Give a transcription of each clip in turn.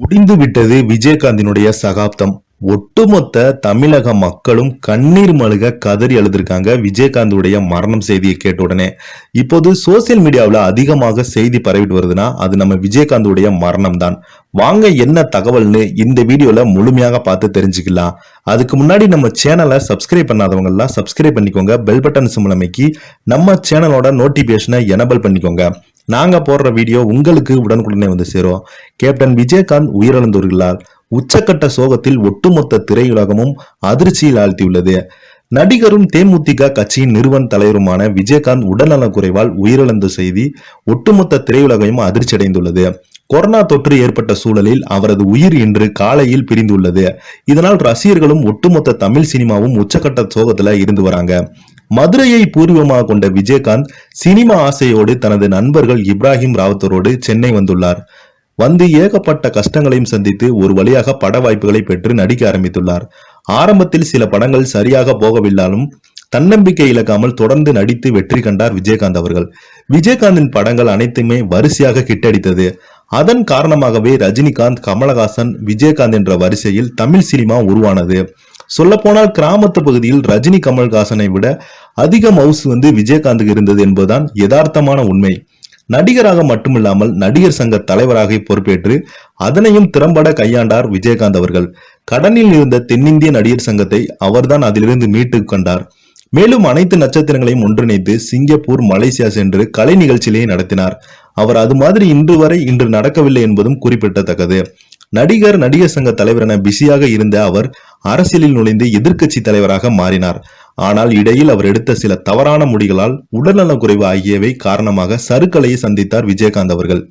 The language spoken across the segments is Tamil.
முடிந்து விட்டது விஜயகாந்தினுடைய சகாப்தம். ஒட்டுமொத்த தமிழக மக்களும் கண்ணீர் மழுக கதறி எழுதிருக்காங்க விஜயகாந்துடைய மரணம் செய்தியை கேட்ட உடனே. இப்போது சோசியல் மீடியாவில் அதிகமாக செய்தி பரவிட்டு வருதுன்னா அது நம்ம விஜயகாந்துடைய மரணம் தான் வாங்க என்ன தகவல்னு இந்த வீடியோல முழுமையாக பார்த்து தெரிஞ்சுக்கலாம். அதுக்கு முன்னாடி நம்ம சேனலை சப்ஸ்கிரைப் பண்ணாதவங்கலாம் சப்ஸ்கிரைப் பண்ணிக்கோங்க. பெல் பட்டன் சிம்பிள் நம்ம சேனலோட நோட்டிபிகேஷனை எனபிள் பண்ணிக்கோங்க. நாங்க போடுற வீடியோ உங்களுக்கு உடனுக்குடனே வந்து சேரும். கேப்டன் விஜயகாந்த் உயிரிழந்துள்ளார் உச்சக்கட்ட சோகத்தில் ஒட்டுமொத்த திரையுலகமும் அதிர்ச்சியில் ஆழ்த்தியுள்ளது. நடிகரும் தேமுதிக கட்சியின் நிறுவன தலைவருமான விஜயகாந்த் உடல்நலக் குறைவால் உயிரிழந்த செய்தி ஒட்டுமொத்த திரையுலகையும் அதிர்ச்சியடைந்துள்ளது. கொரோனா தொற்று ஏற்பட்ட சூழலில் அவரது உயிர் இன்று காலையில் பிரிந்துள்ளது. இதனால் ரசிகர்களும் ஒட்டுமொத்த தமிழ் சினிமாவும் உச்சக்கட்ட சோகத்துல இருந்து வராங்க. மதுரையை பூர்வமாக கொண்ட விஜயகாந்த் சினிமா ஆசையோடு தனது நண்பர்கள் இப்ராஹிம் ராவத்தரோடு சென்னை வந்துள்ளார். வந்து ஏகப்பட்ட கஷ்டங்களையும் சந்தித்து ஒரு வழியாக பட வாய்ப்புகளை பெற்று நடிக்க ஆரம்பித்துள்ளார். ஆரம்பத்தில் சில படங்கள் சரியாக போகவில்லாலும் தன்னம்பிக்கை இழக்காமல் தொடர்ந்து நடித்து வெற்றி கண்டார் விஜயகாந்த் அவர்கள். விஜயகாந்தின் படங்கள் அனைத்துமே வரிசையாக கிட்டடித்தது அதன் காரணமாகவே ரஜினிகாந்த் கமலஹாசன் விஜயகாந்த் என்ற வரிசையில் தமிழ் சினிமா உருவானது. சொல்லப்போனால் கிராமத்து பகுதியில் ரஜினி கமல்ஹாசனை விட அதிக மவுஸ் வந்து விஜயகாந்துக்கு இருந்தது என்பதுதான் யதார்த்தமான உண்மை. நடிகராக மட்டுமில்லாமல் நடிகர் சங்க தலைவராக பொறுப்பேற்று அதனையும் திறம்பட கையாண்டார் விஜயகாந்த் அவர்கள். கடனில் இருந்த தென்னிந்திய நடிகர் சங்கத்தை அவர்தான் அதிலிருந்து மீட்டு கண்டார். மேலும் அனைத்து நட்சத்திரங்களையும் ஒன்றிணைத்து சிங்கப்பூர் மலேசியா சென்று கலை நிகழ்ச்சியிலேயே நடத்தினார். அவர் அது மாதிரி இன்று வரை இன்று நடக்கவில்லை என்பதும் குறிப்பிடத்தக்கது. நடிகர் நடிகர் சங்க தலைவர் என பிஸியாக இருந்த அவர் அரசியலில் நுழைந்து எதிர்க்கட்சி தலைவராக மாறினார். ஆனால் இடையில் அவர் எடுத்த சில தவறான முடிகளால் உடல்நலக் குறைவு ஆகியவை காரணமாக சருக்கலையை சந்தித்தார் விஜயகாந்த் அவர்கள்.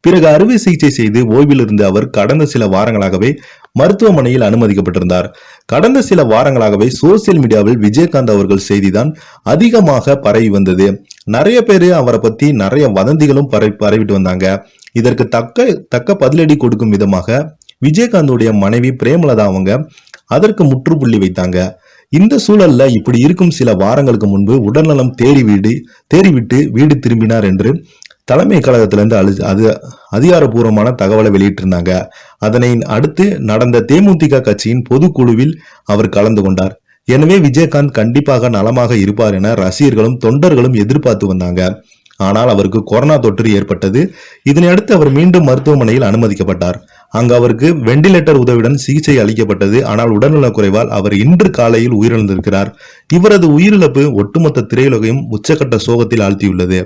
பிறகு அறுவை சிகிச்சை செய்து ஓய்வில் இருந்த அவர் கடந்த சில வாரங்களாகவே மருத்துவமனையில் அனுமதிக்கப்பட்டிருந்தார். கடந்த சில வாரங்களாகவே சோசியல் மீடியாவில் விஜயகாந்த் அவர்கள் செய்திதான் அதிகமாக பரவி வந்தது. நிறைய பேர் அவரை பத்தி நிறைய வதந்திகளும் பரவி பரவிட்டு வந்தாங்க. இதற்கு தக்க தக்க பதிலடி கொடுக்கும் விதமாக விஜயகாந்துடைய மனைவி பிரேமலதா அவங்க அதற்கு முற்றுப்புள்ளி வைத்தாங்க. இந்த சூழல்ல இப்படி இருக்கும் சில வாரங்களுக்கு முன்பு உடல்நலம் தேறி வீடு தேறிவிட்டு வீடு திரும்பினார் என்று தலைமை கழகத்திலிருந்து அழு அது அதிகாரப்பூர்வமான தகவலை வெளியிட்டிருந்தாங்க. அதனை அடுத்து நடந்த தேமுதிக கட்சியின் பொதுக்குழுவில் அவர் கலந்து கொண்டார். எனவே விஜயகாந்த் கண்டிப்பாக நலமாக இருப்பார் என ரசிகர்களும் தொண்டர்களும் எதிர்பார்த்து வந்தாங்க. ஆனால் அவருக்கு கொரோனா தொற்று ஏற்பட்டது. இதனையடுத்து அவர் மீண்டும் மருத்துவமனையில் அனுமதிக்கப்பட்டார். அங்கு அவருக்கு வெண்டிலேட்டர் உதவியுடன் சிகிச்சை அளிக்கப்பட்டது. ஆனால் உடல்நலக் குறைவால் அவர் இன்று காலையில் உயிரிழந்திருக்கிறார். இவரது உயிரிழப்பு ஒட்டுமொத்த திரையுலகையும் உச்சக்கட்ட சோகத்தில் ஆழ்த்தியுள்ளது.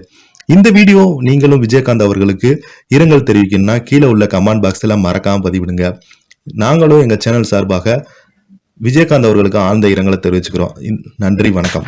இந்த வீடியோ நீங்களும் விஜயகாந்த் அவர்களுக்கு இரங்கல் தெரிவிக்கணும்னா கீழே உள்ள கமெண்ட் பாக்ஸில் மறக்காமல் பதிவிடுங்க. நாங்களும் எங்கள் சேனல் சார்பாக விஜயகாந்த் அவர்களுக்கு ஆழ்ந்த இரங்கலை தெரிவிச்சுக்கிறோம். நன்றி வணக்கம்.